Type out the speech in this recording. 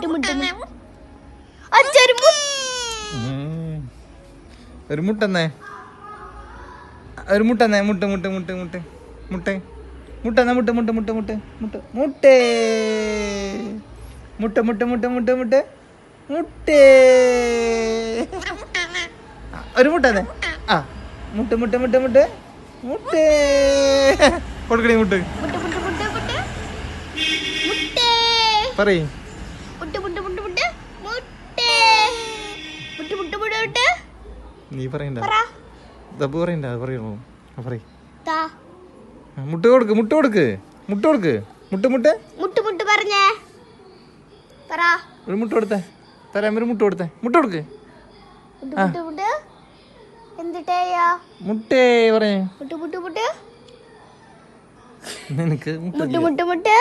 മുട്ട് മുട്ട് മുട്ട് അച്ഛൊരു മുട്ട് ഉം. ഒരു മുട്ടെന്നേ ഒരു മുട്ടെന്നേ മുട്ട മുട്ട മുട്ട മുട്ട മുട്ട മുട്ടെന്നാ മുട്ട മുട്ട മുട്ട മുട്ട മുട്ട മുട്ടേ മുട്ട മുട്ട മുട്ട മുട്ട മുട്ട മുട്ടേ ഒരു മുട്ടെന്നേ ആ മുട്ട മുട്ട മുട്ട മുട്ട മുട്ടേ കൊടുക്കണേ മുട്ടേ പറയ് നീ പറയണ്ട. പറ. ദബ് പറയണ്ട അത് പറയണോ പറയ്. മുട്ട കൊടുക്ക് മുട്ട കൊടുക്ക്. മുട്ട കൊടുക്ക്. മുട്ട മുട്ട. മുട്ട മുട്ട പറഞ്ഞേ. പറ. ഒരു മുട്ട കൊടുത്തേ. തരാം ഒരു മുട്ട കൊടുത്തേ. മുട്ട കൊടുക്ക്. മുട്ട് മുട്ട് നിനക്ക് മുട്ട മുട്ട് മുട്ട്